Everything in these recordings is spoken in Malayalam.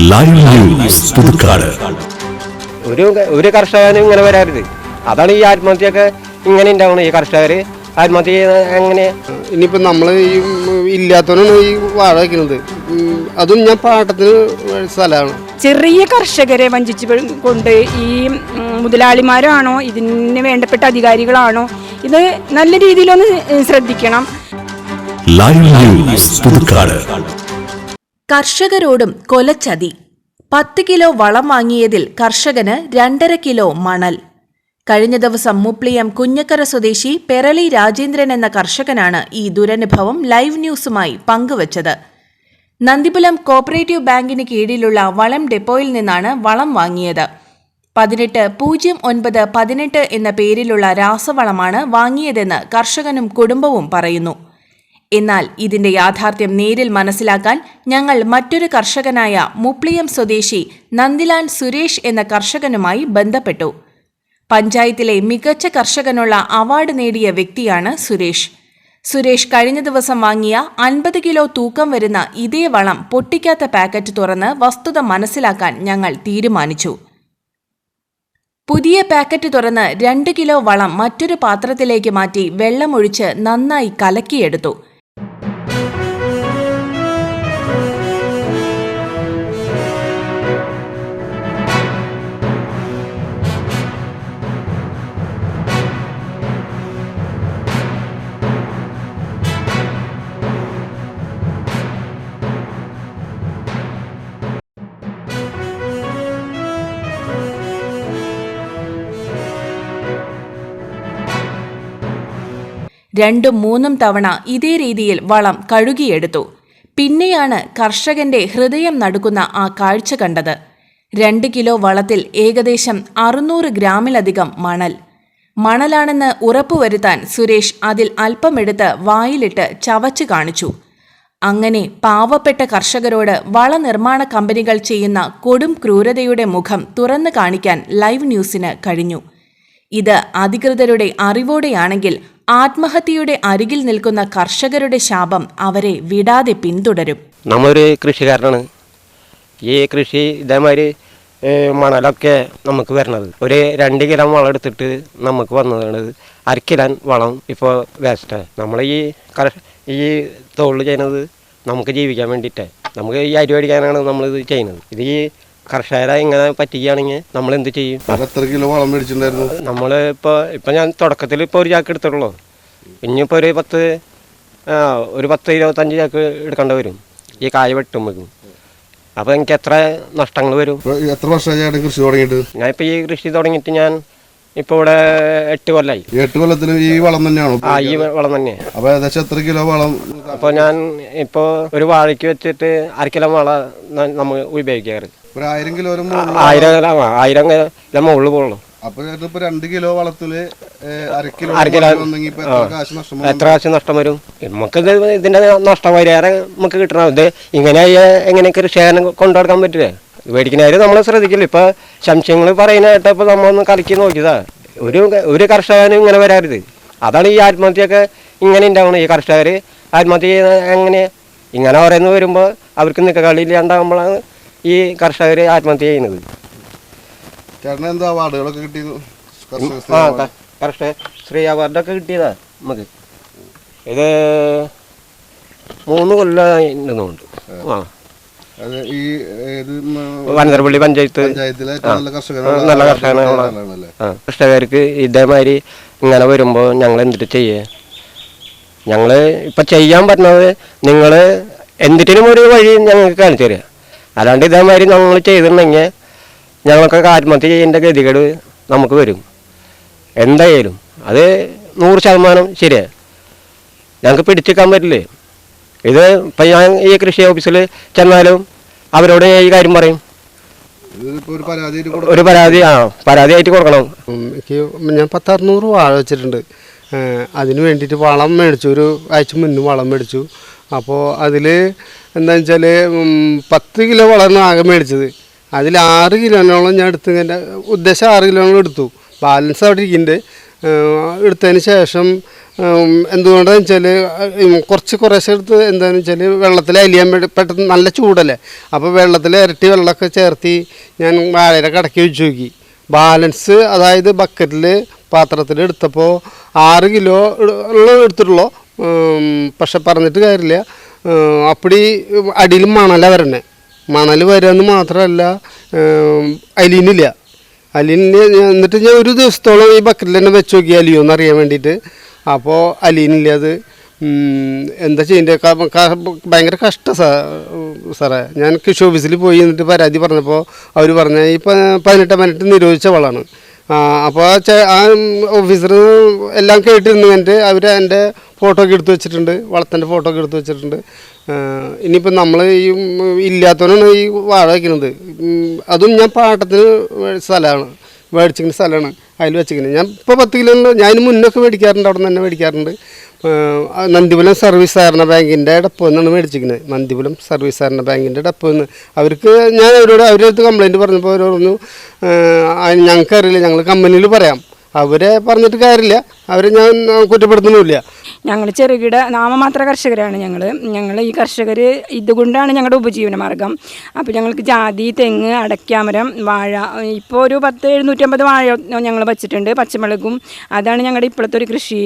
Live news Puthukkad. ഒരു ഒരു കർഷകനും ഇങ്ങനെ വരരുത് അതാണ് ഈ ആത്മഹത്യയൊക്കെ ഇങ്ങനെ ഉണ്ടാവണം ഈ കർഷകർ ആത്മഹത്യ എങ്ങനെ? ഇനിയിപ്പോൾ നമ്മൾ ഈ ഇല്ലാത്തവനാണ് ഈ വാഴ വയ്ക്കുന്നത് അതും ഞാൻ പാട്ടത്തിന് സ്ഥലമാണ്. ചെറിയ കർഷകരെ വഞ്ചിച്ച് കൊണ്ട് ഈ മുതലാളിമാരാണോ ഇതിന് വേണ്ടപ്പെട്ട അധികാരികളാണോ ഇത് നല്ല രീതിയിലൊന്ന് ശ്രദ്ധിക്കണം. Live news Puthukkad. കർഷകരോടും കൊലച്ചതി. പത്ത് കിലോ വളം വാങ്ങിയതിൽ കർഷകന് രണ്ടര കിലോ മണൽ. കഴിഞ്ഞ ദിവസം മുപ്ലിയം കുഞ്ഞക്കര സ്വദേശി പെരളി രാജേന്ദ്രൻ എന്ന കർഷകനാണ് ഈ ദുരനുഭവം ലൈവ് ന്യൂസുമായി പങ്കുവച്ചത്. നന്ദിപുലം കോപ്പറേറ്റീവ് ബാങ്കിന് കീഴിലുള്ള വളം ഡെപ്പോയിൽ നിന്നാണ് വളം വാങ്ങിയത്. പതിനെട്ട് പൂജ്യം ഒൻപത് പതിനെട്ട് എന്ന പേരിലുള്ള രാസവളമാണ് വാങ്ങിയതെന്ന് കർഷകനും കുടുംബവും പറയുന്നു. എന്നാൽ ഇതിന്റെ യാഥാർത്ഥ്യം നേരിൽ മനസ്സിലാക്കാൻ ഞങ്ങൾ മറ്റൊരു കർഷകനായ മുപ്ലിയം സ്വദേശി നന്ദിലാൻ സുരേഷ് എന്ന കർഷകനുമായി ബന്ധപ്പെട്ടു. പഞ്ചായത്തിലെ മികച്ച കർഷകനുള്ള അവാർഡ് നേടിയ വ്യക്തിയാണ് സുരേഷ്. സുരേഷ് കഴിഞ്ഞ ദിവസം വാങ്ങിയ അൻപത് കിലോ തൂക്കം വരുന്ന ഇതേ വളം പൊട്ടിക്കാത്ത പാക്കറ്റ് തുറന്ന് വസ്തുത മനസ്സിലാക്കാൻ ഞങ്ങൾ തീരുമാനിച്ചു. പുതിയ പാക്കറ്റ് തുറന്ന് രണ്ട് കിലോ വളം മറ്റൊരു പാത്രത്തിലേക്ക് മാറ്റി വെള്ളമൊഴിച്ച് നന്നായി കലക്കിയെടുത്തു. രണ്ടും മൂന്നും തവണ ഇതേ രീതിയിൽ വളം കഴുകിയെടുത്തു. പിന്നെയാണ് കർഷകന്റെ ഹൃദയം നടുക്കുന്ന ആ കാഴ്ച കണ്ടത്. രണ്ട് കിലോ വളത്തിൽ ഏകദേശം അറുന്നൂറ് ഗ്രാമിലധികം മണൽ. മണലാണെന്ന് ഉറപ്പുവരുത്താൻ സുരേഷ് അതിൽ അല്പമെടുത്ത് വായിലിട്ട് ചവച്ചു കാണിച്ചു. അങ്ങനെ പാവപ്പെട്ട കർഷകരോട് വളനിർമ്മാണ കമ്പനികൾ ചെയ്യുന്ന കൊടും ക്രൂരതയുടെ മുഖം തുറന്നു കാണിക്കാൻ ലൈവ് ന്യൂസിന് കഴിഞ്ഞു. ഇത് അധികൃതരുടെ അറിവോടെയാണെങ്കിൽ ആത്മഹത്യയുടെ അരികിൽ നിൽക്കുന്ന കർഷകരുടെ ശാപം അവരെ വിടാതെ പിന്തുടരും. നമ്മളൊരു കൃഷിക്കാരനാണ്. ഈ കൃഷി ഇതേമാതിരി മണലൊക്കെ നമുക്ക് വരണത്. ഒരു രണ്ട് കിലോ വളം എടുത്തിട്ട് നമുക്ക് വന്നതാണ്. അരക്കിലാൻ വളം ഇപ്പോൾ വേസ്റ്റാണ് നമ്മൾ ഈ ഈ തൊഴിൽ ചെയ്യുന്നത് നമുക്ക് ജീവിക്കാൻ വേണ്ടിയിട്ടാണ് നമുക്ക് ഈ അരി മേടിക്കാനാണ് നമ്മളിത് ചെയ്യുന്നത്. ഇത് ഈ കർഷകരെ ഇങ്ങനെ പറ്റുകയാണെങ്കിൽ നമ്മൾ എന്ത് ചെയ്യും എത്ര കിലോ വളം മേടിച്ചിട്ടുണ്ടായിരുന്നു? നമ്മൾ ഇപ്പോൾ ഇപ്പം ഞാൻ തുടക്കത്തിൽ ഇപ്പോൾ ഒരു ചാക്ക് എടുത്തിട്ടുള്ളൂ. ഇനിയിപ്പോൾ ഒരു പത്ത് ആ, ഒരു പത്ത് ഇരുപത്തഞ്ച് ചാക്ക് എടുക്കേണ്ടി വരും. ഈ കായ വെട്ടുമ്പോഴേക്കും അപ്പോൾ എനിക്ക് എത്ര നഷ്ടങ്ങൾ വരും? എത്ര വർഷമായി കൃഷി തുടങ്ങിയിട്ട്? ഞാനിപ്പോൾ ഈ കൃഷി തുടങ്ങിയിട്ട് ഞാൻ ഇപ്പോൾ ഇവിടെ എട്ട് കൊല്ലമായി ഈ എട്ട് കൊല്ലത്തിന് ഈ വളം തന്നെയാണോ? ആ ഈ വളം തന്നെ. അപ്പൊ ഏകദേശം എത്ര കിലോ വളം അപ്പോൾ ഞാൻ ഇപ്പോൾ ഒരു വാഴയ്ക്ക് വെച്ചിട്ട് അര കിലോ വളം നമ്മൾ ഉപയോഗിക്കാറ്. ഒരു ആയിരം കിലോ ആയിരം കിലോ- ആയിരം കിലോ മുകളിൽ പോകുള്ളൂ അപ്പൊ ചേട്ടൻ ഇപ്പൊ രണ്ട് കിലോ വളത്തിൽ അര ഇപ്പൊ എത്ര കാശ് നഷ്ടം വരും? നമുക്ക് ഇതിന്റെ നഷ്ടപരിഹാരം നമുക്ക് കിട്ടണം. ഇത് ഇങ്ങനെ എങ്ങനെ കൃഷിക്കാരൻ കൊണ്ടുനടക്കാൻ പറ്റില്ലേ? മേടിക്കുന്നവര് നമ്മൾ ശ്രദ്ധിക്കില്ല? ഇപ്പൊ സംശയങ്ങൾ പറയുന്ന നമ്മൾ നമ്മളൊന്ന് കലക്കി നോക്കിയതാ. ഒരു ഒരു കർഷകനും ഇങ്ങനെ വരാറുത്. അതാണ് ഈ ആത്മഹത്യയൊക്കെ ഇങ്ങനെ ഉണ്ടാവണം ഈ കർഷകർ ആത്മഹത്യ ചെയ്യുന്ന എങ്ങനെ? ഇങ്ങനെ പറയുന്നത് വരുമ്പോൾ അവർക്ക് നിൽക്കളിയില്ലാണ്ടാകുമ്പോഴാണ് ഈ കർഷകർ ആത്മഹത്യ ചെയ്യുന്നത്. ചേട്ടന് എന്താ അവാർഡുകളൊക്കെ കിട്ടി കർഷക ആ സേവ ക- കർഷക ശ്രീ അവാർഡൊക്കെ കിട്ടിയതാ നമുക്ക്. ഇത് മൂന്ന് കൊല്ലുന്നുണ്ട് ആ. അത് ഈ ഏത് വനന്തരപ്പള്ളി പഞ്ചായത്ത്. പഞ്ചായത്തിലെ ഏറ്റവും നല്ല കർഷകനാണ് നല്ല കർഷകനാണ് ആളാണല്ലേ? ആ. കർഷകർക്ക് ഇതേമാതിരി ഇങ്ങനെ വരുമ്പോൾ ഞങ്ങൾ എന്തിട്ട് ചെയ്യേ? ഞങ്ങൾ ഇപ്പം ചെയ്യാൻ പറ്റുന്നത് നിങ്ങൾ എന്തിനും ഒരു വഴി ഞങ്ങൾക്ക് കാണിച്ചു തരിക അല്ലാണ്ട് ഇതേമാതിരി നമ്മൾ ചെയ്തിട്ടുണ്ടെങ്കിൽ ഞങ്ങൾക്കൊക്കെ ആത്മഹത്യ ചെയ്യേണ്ട ഗതികേട് നമുക്ക് വരും. എന്തായാലും അത് നൂറ് ശതമാനം ശരിയാണ് ഞങ്ങൾക്ക് പിടിച്ചെടുക്കാൻ പറ്റില്ലേ? ഇത് ഇപ്പം ഞാൻ ഈ കൃഷി ഓഫീസിൽ ചെന്നാലും അവരോട് ഈ കാര്യം പറയും. ഒരു പരാതി ആ പരാതിയായിട്ട് കൊടുക്കണം. എനിക്ക് ഞാൻ പത്തറുന്നൂറ് വാഴ വെച്ചിട്ടുണ്ട്. അതിന് വേണ്ടിയിട്ട് വളം മേടിച്ചു. ഒരു ആഴ്ച മുന്നേ വളം മേടിച്ചു. അപ്പോൾ അതിൽ എന്താ വെച്ചാൽ പത്ത് കിലോ വളർന്ന് ആകെ മേടിച്ചത്. അതിൽ ആറ് കിലോനോളം ഞാൻ എടുത്ത് എന്റെ ഉദ്ദേശം ആറ് കിലോനോളം എടുത്തു. ബാലൻസ് അവിടെ ഇരിക്കുന്നുണ്ട്. എടുത്തതിന് ശേഷം എന്തുകൊണ്ടാന്ന് വെച്ചാൽ കുറച്ച് കുറേശ്ശെ എടുത്ത് എന്താണെന്ന് വെച്ചാൽ വെള്ളത്തിൽ അലിയാൻ വേണ്ടി പെട്ടെന്ന് നല്ല ചൂടല്ലേ? അപ്പോൾ വെള്ളത്തിൽ ഇരട്ടി വെള്ളമൊക്കെ ചേർത്തി ഞാൻ വാഴയുടെ കടക്കി വെച്ച് നോക്കി. ബാലൻസ് അതായത് ബക്കറ്റിൽ പാത്രത്തിൽ എടുത്തപ്പോൾ ആറ് കിലോ എടുത്തിട്ടുള്ളൂ. പക്ഷെ പറഞ്ഞിട്ട് കാര്യമില്ല. അപ്പടി അടിയിൽ മണല വരണേ. മണൽ വരുമെന്ന് മാത്രമല്ല അലിനില്ല. ഞാൻ- എന്നിട്ട് ഞാൻ ഒരു ദിവസത്തോളം ഈ ബക്കറ്റിൽ തന്നെ വെച്ച് നോക്കി അലിയോ എന്ന് അറിയാൻ വേണ്ടിയിട്ട്. അപ്പോൾ അലീനില്ല അത്. എന്താ ചെയ്യേണ്ടത് ഭയങ്കര കഷ്ട സാറേ. ഞാൻ കൃഷി ഓഫീസിൽ പോയി എന്നിട്ട് പരാതി പറഞ്ഞപ്പോൾ അവർ പറഞ്ഞ ഈ പതിനെട്ട് മിനിറ്റ് നിരോധിച്ച വളമാണ്. അപ്പോൾ ആ ഓഫീസർ എല്ലാം കേട്ടിരുന്നു എന്റെ അവർ എന്റെ ഫോട്ടോ ഒക്കെ എടുത്ത് വെച്ചിട്ടുണ്ട് വളത്തിന്റെ ഫോട്ടോ ഒക്കെ എടുത്ത് വെച്ചിട്ടുണ്ട്. ഇനിയിപ്പോൾ നമ്മൾ ഈ ഇല്ലാത്തവനാണ് ഈ വാഴ വയ്ക്കുന്നത് അതും ഞാൻ പാട്ടത്തിന് സ്ഥലമാണ് മേടിച്ചിരിക്കുന്ന സ്ഥലമാണ്. അതിൽ വെച്ചിങ്ങനെ ഞാൻ ഇപ്പോൾ പത്ത് കിലോ ഞാൻ മുന്നൊക്കെ മേടിക്കാറുണ്ട്. അവിടെ നിന്ന് തന്നെ മേടിക്കാറുണ്ട്. നന്ദിപുലം സർവീസ് സഹകരണ ബാങ്കിന്റെ ഡപ്പോ നിന്നാണ് മേടിച്ചിരിക്കുന്നത്. നന്ദിപുലം സർവീസ് സഹകരണ ബാങ്കിന്റെ ഡപ്പോ നിന്ന്. അവർക്ക് ഞാൻ അവരോട് അവരടുത്ത് കംപ്ലയിന്റ് പറഞ്ഞപ്പോൾ അവർ പറഞ്ഞു ഞങ്ങൾക്കറിയില്ല. ഞങ്ങൾ കമ്പനിയിൽ പറയാം. അവരെ പറഞ്ഞിട്ട് കാര്യമില്ല. അവരെ ഞാൻ കുറ്റപ്പെടുത്തുന്നുമില്ല. ഞങ്ങൾ ചെറുകിട നാമമാത്ര കർഷകരാണ് ഞങ്ങൾ ഞങ്ങൾ ഈ കർഷകർ ഇതുകൊണ്ടാണ് ഞങ്ങളുടെ ഉപജീവന മാർഗം. അപ്പോൾ ഞങ്ങൾക്ക് ജാതി തെങ്ങ് അടയ്ക്കാമരം വാഴ ഇപ്പോൾ ഒരു പത്ത് എഴുന്നൂറ്റമ്പത് വാഴ ഞങ്ങൾ വച്ചിട്ടുണ്ട് പച്ചമുളകും. അതാണ് ഞങ്ങളുടെ ഇപ്പോഴത്തെ ഒരു കൃഷി.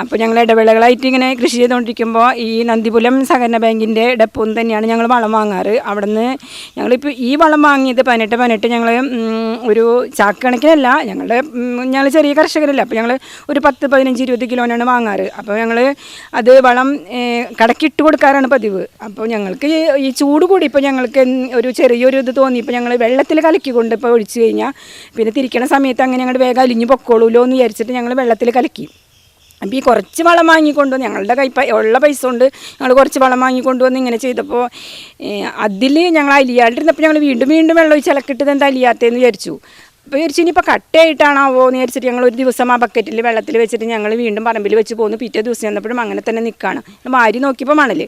അപ്പോൾ ഞങ്ങൾ ഇടവേളകളായിട്ട് ഇങ്ങനെ കൃഷി ചെയ്തുകൊണ്ടിരിക്കുമ്പോൾ ഈ നന്ദിപുലം സഹകരണ ബാങ്കിന്റെ ഡെപ്പോന്ന് തന്നെയാണ് ഞങ്ങൾ വളം വാങ്ങാറ്. അവിടെ നിന്ന് ഞങ്ങളിപ്പോൾ ഈ വളം വാങ്ങിയത് പതിനെട്ട് പതിനെട്ട് ഞങ്ങൾ ഒരു ചാക്ക് കണക്കിനല്ല ഞങ്ങളുടെ ഞങ്ങൾ ചെറിയ കർഷകരല്ല. അപ്പോൾ ഞങ്ങൾ ഒരു പത്ത് പതിനഞ്ച് ഇരുപത് കിലോനാണ് വാങ്ങാറ്. അപ്പോൾ ഞങ്ങൾ അത് വളം കടക്കിട്ട് കൊടുക്കാറാണ് പതിവ്. അപ്പോൾ ഞങ്ങൾക്ക് ഈ- ചൂട് കൂടി ഇപ്പോൾ ഞങ്ങൾക്ക് ഒരു ചെറിയൊരു ഇത് തോന്നി. ഇപ്പോൾ ഞങ്ങൾ വെള്ളത്തിൽ കലക്കിക്കൊണ്ട് ഇപ്പോൾ ഒഴിച്ച് കഴിഞ്ഞാൽ പിന്നെ തിരിക്കണ സമയത്ത് അങ്ങനെ ഞങ്ങൾ വേഗം അലിഞ്ഞ് പൊക്കോളൂല്ലോ എന്ന് വിചാരിച്ചിട്ട് ഞങ്ങൾ വെള്ളത്തിൽ കലക്കി. അപ്പോൾ ഈ കുറച്ച് വളം വാങ്ങിക്കൊണ്ട് ഞങ്ങളുടെ കൈ ഉള്ള പൈസ കൊണ്ട് ഞങ്ങൾ കുറച്ച് വളം വാങ്ങിക്കൊണ്ട് വന്ന് ഇങ്ങനെ ചെയ്തപ്പോൾ അതിൽ ഞങ്ങൾ അലിയാണ്ടിരുന്നപ്പോൾ ഞങ്ങൾ വീണ്ടും വീണ്ടും വെള്ളം ഒഴിച്ച് ഇലക്കിട്ടത് എന്താ അലിയാത്തതെന്ന് വിചാരിച്ചു. വിചാരിച്ചു ഇനിയിപ്പോൾ കട്ടയായിട്ടാണാവോ എന്ന് വിചാരിച്ചിട്ട് ഞങ്ങൾ ഒരു ദിവസം ആ ബക്കറ്റിൽ വെള്ളത്തിൽ വെച്ചിട്ട് ഞങ്ങൾ വീണ്ടും പറമ്പിൽ വെച്ച് പോകുന്നു പിറ്റേ ദിവസം ചെന്നപ്പോഴും അങ്ങനെ തന്നെ നിൽക്കുകയാണ് മാരി നോക്കിയപ്പോൾ മണൽ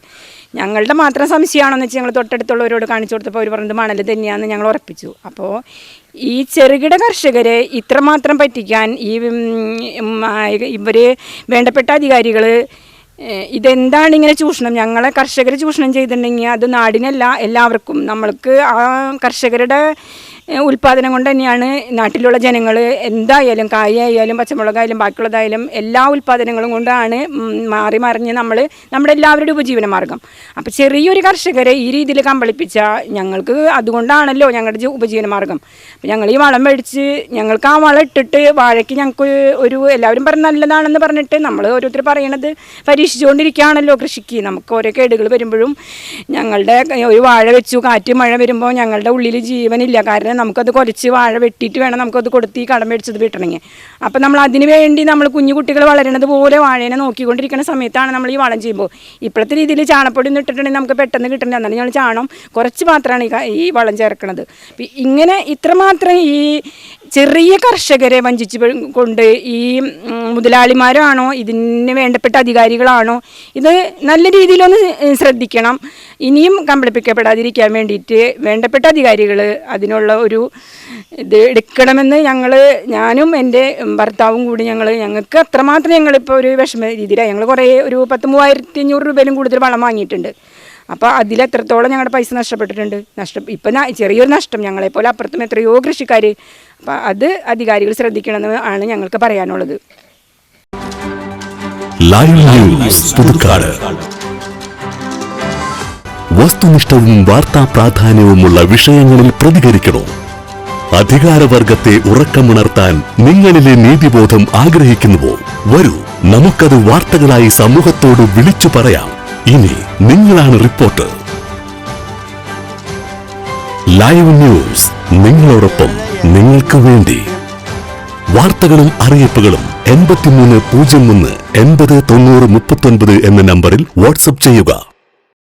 ഞങ്ങളുടെ മാത്രം സംശയമാണെന്ന് വെച്ച് ഞങ്ങൾ തൊട്ടടുത്തുള്ളവരോട് കാണിച്ചു കൊടുത്തപ്പോൾ അവർ പറഞ്ഞത് മണൽ തന്നെയാണെന്ന് ഞങ്ങൾ ഉറപ്പിച്ചു. അപ്പോൾ ഈ ചെറുകിട കർഷകരെ ഇത്രമാത്രം പറ്റിക്കാൻ ഈ ഇവർ വേണ്ടപ്പെട്ട അധികാരികൾ ഇതെന്താണ് ഇങ്ങനെ ചൂഷണം? ഞങ്ങളെ കർഷകരെ ചൂഷണം ചെയ്തിട്ടുണ്ടെങ്കിൽ അത് നാടിനല്ല എല്ലാവർക്കും. നമ്മൾക്ക് ആ കർഷകരുടെ ഉൽപ്പാദനം കൊണ്ട് തന്നെയാണ് നാട്ടിലുള്ള ജനങ്ങൾ എന്തായാലും കായായാലും പച്ചമുളകായാലും ബാക്കിയുള്ളതായാലും എല്ലാ ഉൽപാദനങ്ങളും കൊണ്ടാണ് മാറി മറിഞ്ഞ് നമ്മൾ നമ്മുടെ എല്ലാവരുടെ ഉപജീവന മാർഗം. അപ്പോൾ ചെറിയൊരു കർഷകരെ ഈ രീതിയിൽ കമ്പളിപ്പിച്ചാൽ ഞങ്ങൾക്ക് അതുകൊണ്ടാണല്ലോ ഞങ്ങളുടെ ഉപജീവന മാർഗം. അപ്പോൾ ഞങ്ങൾ ഈ വളം മേടിച്ച് ഞങ്ങൾക്ക് ആ വളം ഇട്ടിട്ട് വാഴയ്ക്ക് ഞങ്ങൾക്ക് ഒരു എല്ലാവരും പറഞ്ഞ നല്ലതാണെന്ന് പറഞ്ഞിട്ട് നമ്മൾ ഓരോരുത്തർ പറയണത് പരീക്ഷിച്ചുകൊണ്ടിരിക്കുകയാണല്ലോ കൃഷിക്ക്. നമുക്ക് ഓരോ കേടുകൾ വരുമ്പോഴും ഞങ്ങളുടെ ഒരു വാഴ വെച്ചു കാറ്റ് മഴ വരുമ്പോൾ ഞങ്ങളുടെ ഉള്ളിൽ ജീവനില്ല. കാരണം നമുക്കത് കുറച്ച് വാഴ വെട്ടിയിട്ട് വേണം നമുക്കത് കൊടുത്ത് ഈ കടം മേടിച്ചത് വിട്ടണമെങ്കിൽ അപ്പം നമ്മൾ അതിന് വേണ്ടി നമ്മൾ കുഞ്ഞു കുട്ടികൾ വളരണത് പോലെ വാഴേനെ നോക്കിക്കൊണ്ടിരിക്കുന്ന സമയത്താണ് നമ്മൾ ഈ വളം ചെയ്യുമ്പോൾ. ഇപ്പോഴത്തെ രീതിയിൽ ചാണപ്പൊടി ഒന്നും ഇട്ടിട്ടുണ്ടെങ്കിൽ നമുക്ക് പെട്ടെന്ന് കിട്ടണ്ട? എന്നാലും ഞങ്ങൾ ചാണം കുറച്ച് മാത്രമാണ് ഈ വളം ചേർക്കുന്നത് ഇങ്ങനെ ഇത്രമാത്രം ഈ ചെറിയ കർഷകരെ വഞ്ചിച്ച് കൊണ്ട് ഈ മുതലാളിമാരാണോ ഇതിന് വേണ്ടപ്പെട്ട അധികാരികളാണോ ഇത് നല്ല രീതിയിലൊന്ന് ശ്രദ്ധിക്കണം. ഇനിയും കബളിപ്പിക്കപ്പെടാതിരിക്കാൻ വേണ്ടിയിട്ട് വേണ്ടപ്പെട്ട അധികാരികൾ അതിനുള്ള ഒരു ഇത് എടുക്കണമെന്ന് ഞങ്ങൾ ഞാനും എന്റെ ഭർത്താവും കൂടി ഞങ്ങൾ ഞങ്ങൾക്ക് അത്രമാത്രം ഞങ്ങളിപ്പോൾ ഒരു വിഷമ രീതിയിലാണ് ഞങ്ങൾ കുറേ ഒരു പത്ത് മൂവായിരത്തി അഞ്ഞൂറ് രൂപയിലും കൂടുതൽ വളം വാങ്ങിയിട്ടുണ്ട്. അപ്പോൾ അതിലെത്രത്തോളം ഞങ്ങളുടെ പൈസ നഷ്ടപ്പെട്ടിട്ടുണ്ട്? നഷ്ടം ഇപ്പം ചെറിയൊരു നഷ്ടം. ഞങ്ങളെപ്പോലെ അപ്പുറത്തും എത്രയോ കൃഷിക്കാർ അപ്പോൾ അത് അധികാരികൾ ശ്രദ്ധിക്കണമെന്ന് ആണ് ഞങ്ങൾക്ക് പറയാനുള്ളത്. വസ്തുനിഷ്ഠവും വാർത്താ പ്രാധാന്യവുമുള്ള വിഷയങ്ങളിൽ പ്രതികരിക്കണോ? അധികാരവർഗത്തെ ഉറക്കമുണർത്താൻ നിങ്ങളിലെ നീതിബോധം ആഗ്രഹിക്കുന്നുവോ? വരൂ നമുക്കത് വാർത്തകളായി സമൂഹത്തോട് വിളിച്ചു പറയാം. ഇനി നിങ്ങളാണ് റിപ്പോർട്ടർ. ലൈവ് ന്യൂസ് നിങ്ങളോടൊപ്പം നിങ്ങൾക്ക് വേണ്ടി. വാർത്തകളും അറിയിപ്പുകളും എൺപത്തിമൂന്ന് പൂജ്യം ഒന്ന് എൺപത് തൊണ്ണൂറ് മുപ്പത്തൊൻപത് എന്ന നമ്പറിൽ വാട്സപ്പ് ചെയ്യുക.